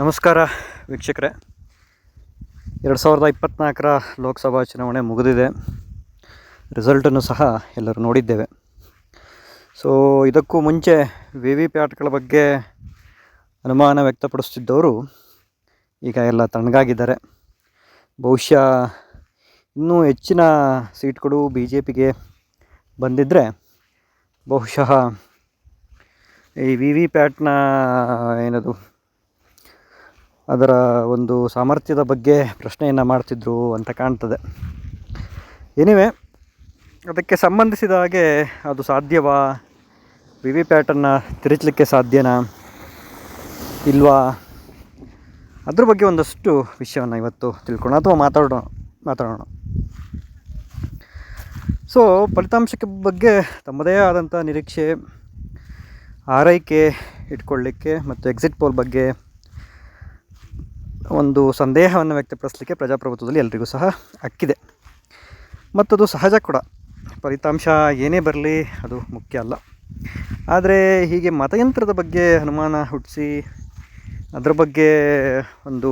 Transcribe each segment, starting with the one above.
ನಮಸ್ಕಾರ ವೀಕ್ಷಕರೇ. ಎರಡು ಸಾವಿರದ ಇಪ್ಪತ್ತ್ನಾಲ್ಕರ ಲೋಕಸಭಾ ಚುನಾವಣೆ ಮುಗಿದಿದೆ. ರಿಸಲ್ಟನ್ನು ಸಹ ಎಲ್ಲರೂ ನೋಡಿದ್ದೇವೆ. ಸೊ ಇದಕ್ಕೂ ಮುಂಚೆ ವಿ ವಿ ಪ್ಯಾಟ್ಗಳ ಬಗ್ಗೆ ಅನುಮಾನ ವ್ಯಕ್ತಪಡಿಸುತ್ತಿದ್ದವರು ಈಗ ಎಲ್ಲ ತಣ್ಣಗಾಗಿದ್ದಾರೆ. ಬಹುಶಃ ಇನ್ನೂ ಹೆಚ್ಚಿನ ಸೀಟ್ಗಳು ಬಿ ಜೆ ಪಿಗೆ ಬಂದಿದ್ದರೆ ಬಹುಶಃ ಈ ವಿ ವಿ ಪ್ಯಾಟ್ನ ಏನದು ಅದರ ಒಂದು ಸಾಮರ್ಥ್ಯದ ಬಗ್ಗೆ ಪ್ರಶ್ನೆಯನ್ನು ಮಾಡ್ತಿದ್ರು ಅಂತ ಕಾಣ್ತದೆ. ಎನಿವೆ ಅದಕ್ಕೆ ಸಂಬಂಧಿಸಿದ ಹಾಗೆ ಅದು ಸಾಧ್ಯವಾ? ವಿ ವಿ ಪ್ಯಾಟನ್ನು ತಿರುಚಲಿಕ್ಕೆ ಸಾಧ್ಯನಾ? ಇಲ್ವಾ? ಅದ್ರ ಬಗ್ಗೆ ಒಂದಷ್ಟು ವಿಷಯವನ್ನು ಇವತ್ತು ತಿಳ್ಕೊಳ್ಳೋಣ ಅಥವಾ ಮಾತಾಡೋಣ ಮಾತಾಡೋಣ. ಸೊ ಫಲಿತಾಂಶಕ್ಕೆ ಬಗ್ಗೆ ತಮ್ಮದೇ ಆದಂಥ ನಿರೀಕ್ಷೆ, ಆರೈಕೆ ಇಟ್ಕೊಳ್ಳಿಕ್ಕೆ ಮತ್ತು ಎಕ್ಸಿಟ್ ಪೋಲ್ ಬಗ್ಗೆ ಒಂದು ಸಂದೇಹವನ್ನು ವ್ಯಕ್ತಪಡಿಸಲಿಕ್ಕೆ ಪ್ರಜಾಪ್ರಭುತ್ವದಲ್ಲಿ ಎಲ್ರಿಗೂ ಸಹ ಹಕ್ಕಿದೆ ಮತ್ತದು ಸಹಜ ಕೂಡ. ಫಲಿತಾಂಶ ಏನೇ ಬರಲಿ ಅದು ಮುಖ್ಯ ಅಲ್ಲ. ಆದರೆ ಹೀಗೆ ಮತಯಂತ್ರದ ಬಗ್ಗೆ ಅನುಮಾನ ಹುಟ್ಟಿಸಿ ಅದರ ಬಗ್ಗೆ ಒಂದು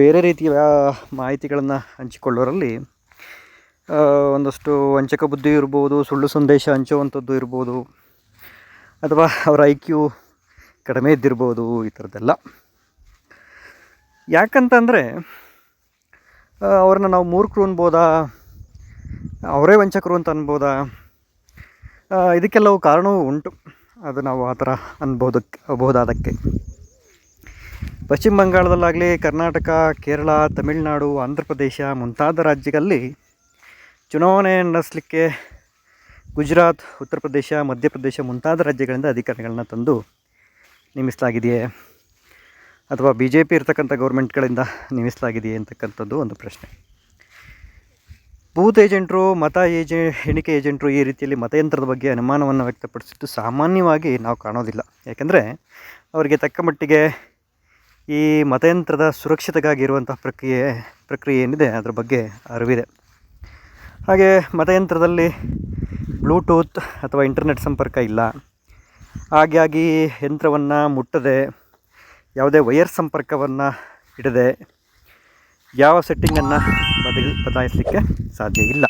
ಬೇರೆ ರೀತಿಯ ಮಾಹಿತಿಗಳನ್ನು ಹಂಚಿಕೊಳ್ಳೋರಲ್ಲಿ ಒಂದಷ್ಟು ವಂಚಕ ಬುದ್ಧಿ ಇರ್ಬೋದು, ಸುಳ್ಳು ಸಂದೇಶ ಹಂಚುವಂಥದ್ದು ಇರ್ಬೋದು, ಅಥವಾ ಅವರ ಐ ಕ್ಯೂ ಕಡಿಮೆ ಇದ್ದಿರ್ಬೋದು ಈ ಥರದ್ದೆಲ್ಲ ಯಾಕಂತಂದರೆ ಅವ್ರನ್ನ ನಾವು ಮೂರ್ಖರು ಅನ್ಬೋದಾ, ಅವರೇ ವಂಚಕರು ಅಂತ ಅನ್ಬೋದಾ ಇದಕ್ಕೆಲ್ಲವು ಕಾರಣವೂ ಉಂಟು. ಅದು ನಾವು ಆ ಥರ ಅನ್ಬೋದಕ್ಕೆ ಅನ್ಬೋದಾದಕ್ಕೆ. ಪಶ್ಚಿಮ ಬಂಗಾಳದಲ್ಲಾಗಲಿ ಕರ್ನಾಟಕ, ಕೇರಳ, ತಮಿಳುನಾಡು, ಆಂಧ್ರ ಪ್ರದೇಶ ಮುಂತಾದ ರಾಜ್ಯಗಳಲ್ಲಿ ಚುನಾವಣೆ ನಡೆಸಲಿಕ್ಕೆ ಗುಜರಾತ್, ಉತ್ತರ ಪ್ರದೇಶ ಮಧ್ಯಪ್ರದೇಶ ಮುಂತಾದ ರಾಜ್ಯಗಳಿಂದ ಅಧಿಕಾರಿಗಳನ್ನ ತಂದು ನೇಮಿಸಲಾಗಿದೆಯೇ? ಅಥವಾ ಬಿ ಜೆ ಪಿ ಇರ್ತಕ್ಕಂಥ ಗೌರ್ಮೆಂಟ್ಗಳಿಂದ ನೇಮಿಸಲಾಗಿದೆಯೇ ಅಂತಕ್ಕಂಥದ್ದು ಒಂದು ಪ್ರಶ್ನೆ. ಬೂತ್ ಏಜೆಂಟ್ರು, ಮತ ಏಜೆ, ಎಣಿಕೆ ಏಜೆಂಟ್ರು ಈ ರೀತಿಯಲ್ಲಿ ಮತಯಂತ್ರದ ಬಗ್ಗೆ ಅನುಮಾನವನ್ನು ವ್ಯಕ್ತಪಡಿಸಿದ್ದು ಸಾಮಾನ್ಯವಾಗಿ ನಾವು ಕಾಣೋದಿಲ್ಲ. ಯಾಕೆಂದರೆ ಅವರಿಗೆ ತಕ್ಕ ಮಟ್ಟಿಗೆ ಈ ಮತಯಂತ್ರದ ಸುರಕ್ಷತೆಗಾಗಿ ಇರುವಂತಹ ಪ್ರಕ್ರಿಯೆ ಪ್ರಕ್ರಿಯೆ ಏನಿದೆ ಅದರ ಬಗ್ಗೆ ಅರಿವಿದೆ. ಹಾಗೆ ಮತಯಂತ್ರದಲ್ಲಿ ಬ್ಲೂಟೂತ್ ಅಥವಾ ಇಂಟರ್ನೆಟ್ ಸಂಪರ್ಕ ಇಲ್ಲ. ಹಾಗಾಗಿ ಯಂತ್ರವನ್ನು ಮುಟ್ಟದೆ ಯಾವುದೇ ವೈರ್ ಸಂಪರ್ಕವನ್ನು ಇಡದೆ ಯಾವ ಸೆಟ್ಟಿಂಗನ್ನು ಬದಲಿ, ಬದಲಾಯಿಸಲಿಕ್ಕೆ ಸಾಧ್ಯ ಇಲ್ಲ.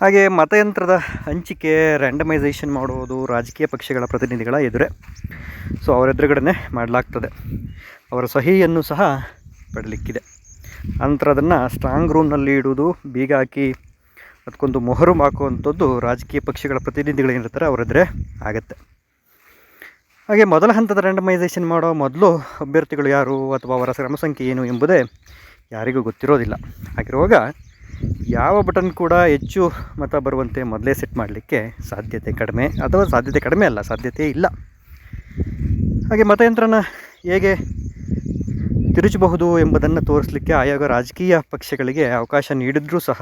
ಹಾಗೆ ಮತಯಂತ್ರದ ಹಂಚಿಕೆ ರ್ಯಾಂಡಮೈಸೇಷನ್ ಮಾಡುವುದು ರಾಜಕೀಯ ಪಕ್ಷಗಳ ಪ್ರತಿನಿಧಿಗಳ ಎದುರೆ. ಸೊ ಅವರ ಎದುರುಗಡೆ ಮಾಡಲಾಗ್ತದೆ. ಅವರ ಸಹಿಯನ್ನು ಸಹ ಪಡಲಿಕ್ಕಿದೆ. ನಂತರ ಅದನ್ನು ಸ್ಟ್ರಾಂಗ್ ರೂಮ್ನಲ್ಲಿ ಇಡುವುದು, ಬೀಗ ಹಾಕಿ ಅದಕ್ಕೊಂದು ಮೊಹರು ಹಾಕುವಂಥದ್ದು ರಾಜಕೀಯ ಪಕ್ಷಗಳ ಪ್ರತಿನಿಧಿಗಳೇನಿರ್ತಾರೆ ಅವರ ಆಗತ್ತೆ ಆಗುತ್ತೆ. ಹಾಗೆ ಮೊದಲ ಹಂತದ ರ್ಯಾಂಡಮೈಸೇಷನ್ ಮಾಡೋ ಮೊದಲು ಅಭ್ಯರ್ಥಿಗಳು ಯಾರು ಅಥವಾ ಅವರ ಶ್ರಮ ಸಂಖ್ಯೆ ಏನು ಎಂಬುದೇ ಯಾರಿಗೂ ಗೊತ್ತಿರೋದಿಲ್ಲ. ಹಾಗಿರುವಾಗ ಯಾವ ಬಟನ್ ಕೂಡ ಹೆಚ್ಚು ಮತ ಬರುವಂತೆ ಮೊದಲೇ ಸೆಟ್ ಮಾಡಲಿಕ್ಕೆ ಸಾಧ್ಯತೆ ಕಡಿಮೆ ಅಥವಾ ಸಾಧ್ಯತೆ ಕಡಿಮೆ ಅಲ್ಲ ಸಾಧ್ಯತೆ ಇಲ್ಲ. ಹಾಗೆ ಮತಯಂತ್ರನ ಹೇಗೆ ತಿರುಚಬಹುದು ಎಂಬುದನ್ನು ತೋರಿಸಲಿಕ್ಕೆ ಆಯೋಗ ರಾಜಕೀಯ ಪಕ್ಷಗಳಿಗೆ ಅವಕಾಶ ನೀಡಿದರೂ ಸಹ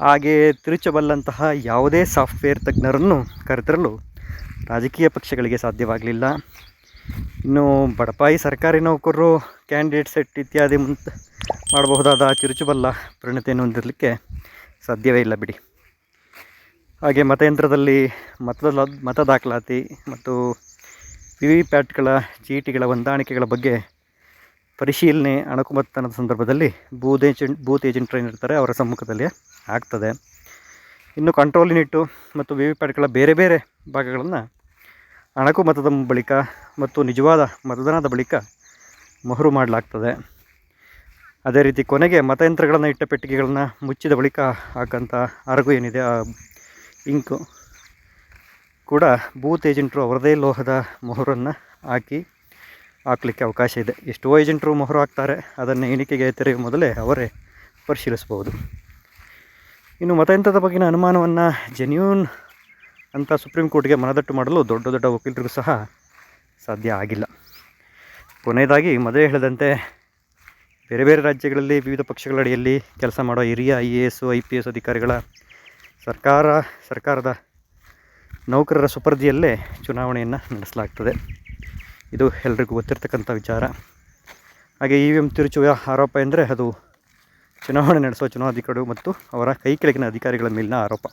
ಹಾಗೆ ತಿರುಚಬಲ್ಲಂತಹ ಯಾವುದೇ ಸಾಫ್ಟ್ವೇರ್ ತಜ್ಞರನ್ನು ಕರೆತರಲು ರಾಜಕೀಯ ಪಕ್ಷಗಳಿಗೆ ಸಾಧ್ಯವಾಗಲಿಲ್ಲ. ಇನ್ನು ಬಡಪಾಯಿ ಸರ್ಕಾರಿ ನೌಕರರು ಕ್ಯಾಂಡಿಡೇಟ್ ಸೆಟ್ ಇತ್ಯಾದಿ ಮುಂತ ಮಾಡಬಹುದಾದ ಚುರುಚುಬಲ್ಲ ಪರಿಣತಿಯನ್ನು ಹೊಂದಿರಲಿಕ್ಕೆ ಸಾಧ್ಯವೇ ಇಲ್ಲ ಬಿಡಿ. ಹಾಗೆ ಮತಯಂತ್ರದಲ್ಲಿ ಮತದ ಮತ ದಾಖಲಾತಿ ಮತ್ತು ವಿ ವಿ ಪ್ಯಾಟ್ಗಳ ಚೀಟಿಗಳ ಹೊಂದಾಣಿಕೆಗಳ ಬಗ್ಗೆ ಪರಿಶೀಲನೆ ಅಣಕುಮತನದ ಸಂದರ್ಭದಲ್ಲಿ ಬೂತ್ ಏಜೆಂಟ್ ಬೂತ್ ಏಜೆಂಟ್ರು ಏನಿರ್ತಾರೆ ಅವರ ಸಮ್ಮುಖದಲ್ಲಿ ಆಗ್ತದೆ. ಇನ್ನು ಕಂಟ್ರೋಲ್ ಯೂನಿಟ್ಟು ಮತ್ತು ವಿ ವಿ ಪ್ಯಾಟ್ಗಳ ಬೇರೆ ಬೇರೆ ಭಾಗಗಳನ್ನು ಅಣಕು ಮತದ ಬಳಿಕ ಮತ್ತು ನಿಜವಾದ ಮತದಾನದ ಬಳಿಕ ಮೊಹರು ಮಾಡಲಾಗ್ತದೆ. ಅದೇ ರೀತಿ ಕೊನೆಗೆ ಮತಯಂತ್ರಗಳನ್ನು ಇಟ್ಟ ಪೆಟ್ಟಿಗೆಗಳನ್ನು ಮುಚ್ಚಿದ ಬಳಿಕ ಹಾಕಂಥ ಅರಗು ಏನಿದೆ, ಆ ಇಂಕು ಕೂಡ ಬೂತ್ ಏಜೆಂಟ್ರು ಅವರದೇ ಲೋಹದ ಮೊಹರನ್ನು ಹಾಕಿ ಹಾಕಲಿಕ್ಕೆ ಅವಕಾಶ ಇದೆ. ಎಷ್ಟೋ ಏಜೆಂಟ್ರು ಮೊಹರು ಹಾಕ್ತಾರೆ, ಅದನ್ನು ಎಣಿಕೆಗೆ ತೆರೆಯುವ ಮೊದಲೇ ಅವರೇ ಪರಿಶೀಲಿಸಬಹುದು. ಇನ್ನು ಮತಯಂತ್ರದ ಬಗ್ಗಿನ ಅನುಮಾನವನ್ನು ಜೆನ್ಯೂನ್ ಅಂತ ಸುಪ್ರೀಂ ಕೋರ್ಟ್ಗೆ ಮನದಟ್ಟು ಮಾಡಲು ದೊಡ್ಡ ದೊಡ್ಡ ವಕೀಲರಿಗೂ ಸಹ ಸಾಧ್ಯ ಆಗಿಲ್ಲ. ಕೊನೆಯದಾಗಿ ಮೊದಲೇ ಹೇಳಿದಂತೆ ಬೇರೆ ಬೇರೆ ರಾಜ್ಯಗಳಲ್ಲಿ ವಿವಿಧ ಪಕ್ಷಗಳ ಅಡಿಯಲ್ಲಿ ಕೆಲಸ ಮಾಡೋ ಹಿರಿಯ I A S, I P S ಅಧಿಕಾರಿಗಳ ಸರ್ಕಾರ, ಸರ್ಕಾರದ ನೌಕರರ ಸುಪರ್ದಿಯಲ್ಲೇ ಚುನಾವಣೆಯನ್ನು ನಡೆಸಲಾಗ್ತದೆ. ಇದು ಎಲ್ರಿಗೂ ಗೊತ್ತಿರತಕ್ಕಂಥ ವಿಚಾರ. ಹಾಗೆ ಇ ವಿ ಎಂ ತಿರುಚುವ ಆರೋಪ ಎಂದರೆ ಅದು ಚುನಾವಣೆ ನಡೆಸುವ ಚುನಾವಣಾಧಿಕಾರಿಗಳು ಮತ್ತು ಅವರ ಕೈ ಕೆಳಗಿನ ಅಧಿಕಾರಿಗಳ ಮೇಲಿನ ಆರೋಪ.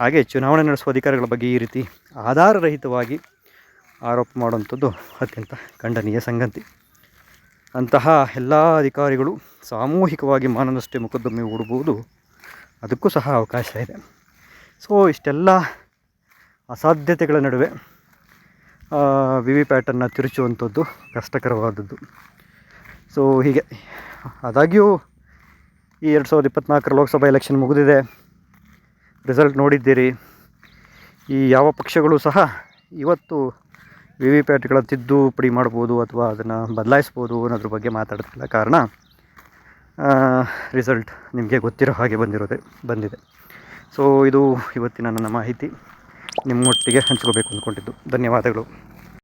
ಹಾಗೆ ಚುನಾವಣೆ ನಡೆಸುವ ಅಧಿಕಾರಿಗಳ ಬಗ್ಗೆ ಈ ರೀತಿ ಆಧಾರರಹಿತವಾಗಿ ಆರೋಪ ಮಾಡುವಂಥದ್ದು ಅತ್ಯಂತ ಖಂಡನೀಯ ಸಂಗತಿ. ಅಂತಹ ಎಲ್ಲ ಅಧಿಕಾರಿಗಳು ಸಾಮೂಹಿಕವಾಗಿ ಮಾನನಷ್ಟೇ ಮೊಕದ್ದಮೆ ಹೂಡಬಹುದು ಅದಕ್ಕೂ ಸಹ ಅವಕಾಶ ಇದೆ. ಸೊ ಇಷ್ಟೆಲ್ಲ ಅಸಾಧ್ಯತೆಗಳ ನಡುವೆ ವಿ ವಿ ಪ್ಯಾಟನ್ನು ತಿರುಚುವಂಥದ್ದು ಕಷ್ಟಕರವಾದದ್ದು. ಸೊ ಹೀಗೆ. ಆದಾಗ್ಯೂ ಈ ಎರಡು ಸಾವಿರದ ಇಪ್ಪತ್ತ್ನಾಲ್ಕರ ಲೋಕಸಭಾ ಎಲೆಕ್ಷನ್ ಮುಗಿದಿದೆ. ರಿಸಲ್ಟ್ ನೋಡಿದ್ದೀರಿ. ಈ ಯಾವ ಪಕ್ಷಗಳು ಸಹ ಇವತ್ತು ವಿ ವಿ ಪ್ಯಾಟ್ಗಳ ತಿದ್ದುಪಡಿ ಮಾಡ್ಬೋದು ಅಥವಾ ಅದನ್ನು ಬದಲಾಯಿಸ್ಬೋದು ಅನ್ನೋದ್ರ ಬಗ್ಗೆ ಮಾತಾಡ್ತಿಲ್ಲ ಕಾರಣ ರಿಸಲ್ಟ್ ನಿಮಗೆ ಗೊತ್ತಿರೋ ಹಾಗೆ ಬಂದಿರೋದೆ, ಬಂದಿದೆ. ಸೊ ಇದು ಇವತ್ತಿನ ನನ್ನ ಮಾಹಿತಿ. ನಿಮ್ಮೊಟ್ಟಿಗೆ ಹಂಚ್ಕೋಬೇಕು ಅಂದ್ಕೊಂಡಿದ್ದು. ಧನ್ಯವಾದಗಳು.